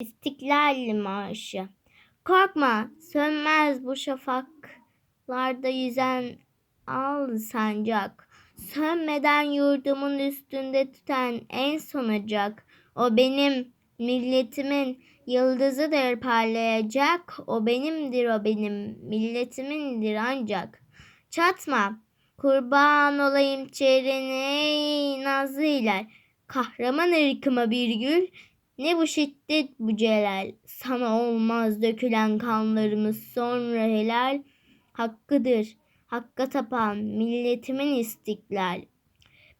İstiklal Marşı. Korkma, sönmez bu şafaklarda yüzen al sancak. Sönmeden yurdumun üstünde tüten en sonacak. O benim milletimin yıldızıdır parlayacak. O benimdir o benim milletimindir ancak. Çatma, kurban olayım çehrene ey nazlı hilal. Kahraman ırkıma bir gül, ne bu şiddet bu celal. Sana olmaz dökülen kanlarımız sonra helal. Hakkıdır, hakka tapan milletimin istiklal.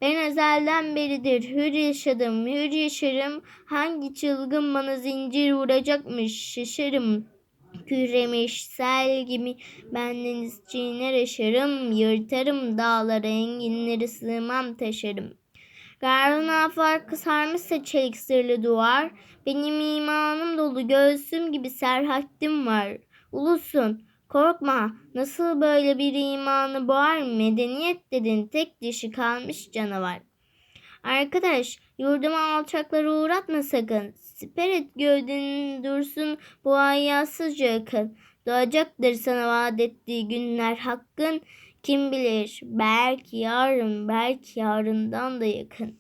Ben ezelden beridir hür yaşadım, hür yaşarım. Hangi çılgın bana zincir vuracakmış şaşarım. Küremiş sel gibi ben deniz çiğner aşarım. Yırtarım dağları enginleri sığmam taşarım. Garvına farkı sarmışsa çelik sırlı duvar. Benim imanım dolu göğsüm gibi serhattim var. Ulusun korkma nasıl böyle bir imanı boğar medeniyet dedin tek dişi kalmış canavar. Arkadaş yurduma alçakları uğratma sakın. Siper et gövdenin dursun bu ayaksızca akın. Doğacaktır sana vaat ettiği günler hakkın. Kim bilir belki yarın belki yarından da yakın.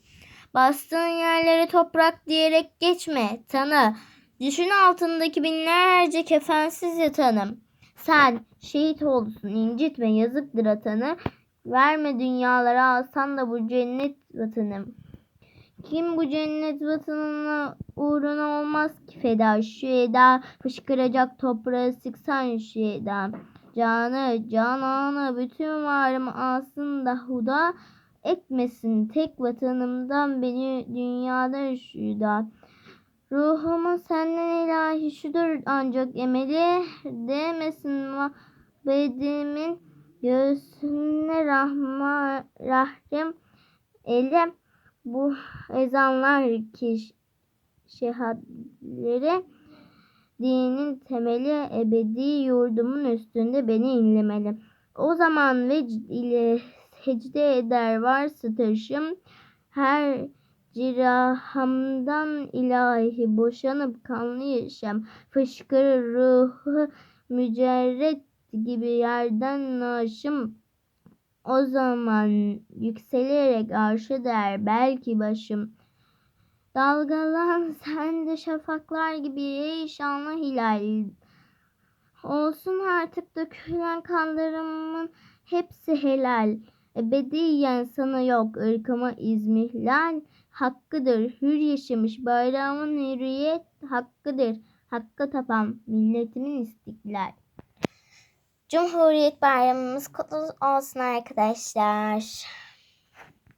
Bastığın yerlere toprak diyerek geçme tanı. Düşün altındaki binlerce kefensiz yatanım. Sen şehit olsun incitme yazıktır atanı. Verme dünyalara alsan da bu cennet vatanım. Kim bu cennet vatanına uğruna olmaz ki feda şu eda fışkıracak toprağı sıksan şu eda. Canı cananı bütün varım alsın da huda etmesin tek vatanımdan beni dünyada şüda. Ruhumun senden ilahi şudur ancak emeli demesin bedimin göğsüne rahma rahim ele. Bu ezanlar ki şehadleri dinin temeli ebedi yurdumun üstünde beni inlemeli. O zaman vecd ile secde eder varsa taşım her cirahamdan ilahi boşanıp kanlı yaşam fışkırır ruhu mücerret gibi yerden naşım o zaman yükselerek arşı der belki başım dalgalan sen de şafaklar gibi ey şanlı hilal olsun artık dökülen kanlarımın hepsi helal ebediyen sana yok ırkıma izmihlal hakkıdır. Hür yaşamış bayrağımın hürriyet hakkıdır. Hakka tapan milletimin istiklal. Cumhuriyet bayramımız kutlu olsun arkadaşlar.